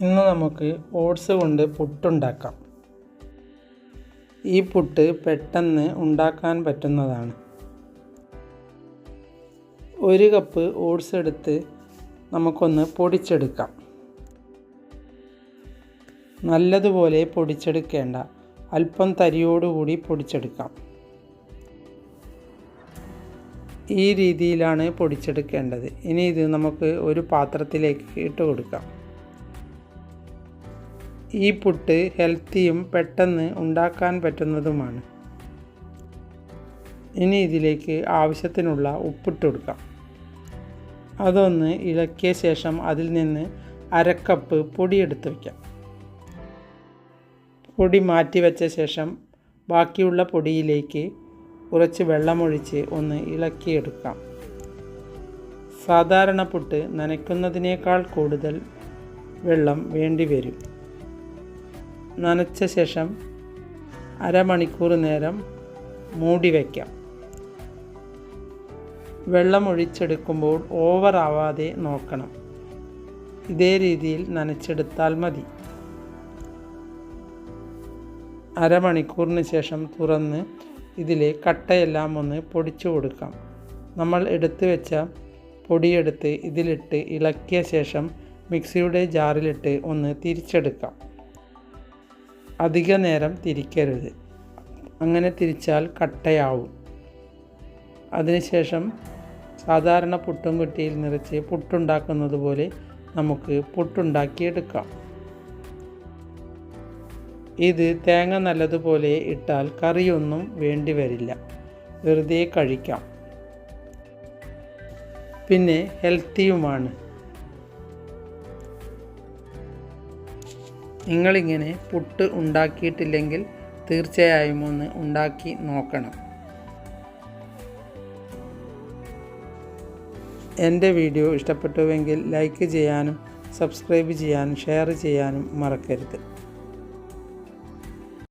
ഇന്ന് നമുക്ക് ഓട്സ് കൊണ്ട് പുട്ടുണ്ടാക്കാം. ഈ പുട്ട് പെട്ടെന്ന് ഉണ്ടാക്കാൻ പറ്റുന്നതാണ്. ഒരു കപ്പ് ഓട്സ് എടുത്ത് നമുക്കൊന്ന് പൊടിച്ചെടുക്കാം. നല്ലതുപോലെ പൊടിച്ചെടുക്കേണ്ട. അല്പം തരിയോടുകൂടി പൊടിച്ചെടുക്കാം. ഈ രീതിയിലാണ് പൊടിച്ചെടുക്കേണ്ടത്. ഇനി ഇത് നമുക്ക് ഒരു പാത്രത്തിലേക്ക് ഇട്ട് കൊടുക്കാം. ഈ പുട്ട് ഹെൽത്തിയും പെട്ടെന്ന് ഉണ്ടാക്കാൻ പറ്റുന്നതുമാണ്. ഇനി ഇതിലേക്ക് ആവശ്യത്തിനുള്ള ഉപ്പിട്ട് കൊടുക്കാം. അതൊന്ന് ഇളക്കിയ ശേഷം അതിൽ നിന്ന് അരക്കപ്പ് പൊടിയെടുത്ത് വയ്ക്കാം. പൊടി മാറ്റി വെച്ച ശേഷം ബാക്കിയുള്ള പൊടിയിലേക്ക് കുറച്ച് വെള്ളമൊഴിച്ച് ഒന്ന് ഇളക്കിയെടുക്കാം. സാധാരണ പുട്ട് നനയ്ക്കുന്നതിനേക്കാൾ കൂടുതൽ വെള്ളം വേണ്ടി വരും നനച്ച ശേഷം അരമണിക്കൂർ നേരം മൂടി വയ്ക്കാം വെള്ളം ഒഴിച്ചെടുക്കുമ്പോൾ ഓവർ ആവാതെ നോക്കണം. ഇതേ രീതിയിൽ നനച്ചെടുത്താൽ മതി. അരമണിക്കൂറിന് ശേഷം തുറന്ന് ഇതിലെ കട്ടയെല്ലാം ഒന്ന് പൊടിച്ചു കൊടുക്കാം. നമ്മൾ എടുത്തു വെച്ച പൊടിയെടുത്ത് ഇതിലിട്ട് ഇളക്കിയ ശേഷം മിക്സിയുടെ ജാറിലിട്ട് ഒന്ന് തിരിച്ചെടുക്കാം. അധിക നേരം തിരിക്കരുത്. അങ്ങനെ തിരിച്ചാൽ കട്ടയാവും. അതിനുശേഷം സാധാരണ പുട്ടും കുട്ടിയിൽ നിറച്ച് പുട്ടുണ്ടാക്കുന്നത് പോലെ നമുക്ക് പുട്ടുണ്ടാക്കിയെടുക്കാം. ഇത് തേങ്ങ നല്ലതുപോലെ ഇട്ടാൽ കറിയൊന്നും വേണ്ടി വരില്ല. വെറുതെ കഴിക്കാം. പിന്നെ ഹെൽത്തിയുമാണ്. നിങ്ങളിങ്ങനെ പുട്ട് ഉണ്ടാക്കിയിട്ടില്ലെങ്കിൽ തീർച്ചയായും ഒന്ന് ഉണ്ടാക്കി നോക്കണം. എന്റെ വീഡിയോ ഇഷ്ടപ്പെട്ടുവെങ്കിൽ ലൈക്ക് ചെയ്യാനും സബ്സ്ക്രൈബ് ചെയ്യാനും ഷെയർ ചെയ്യാനും മറക്കരുത്.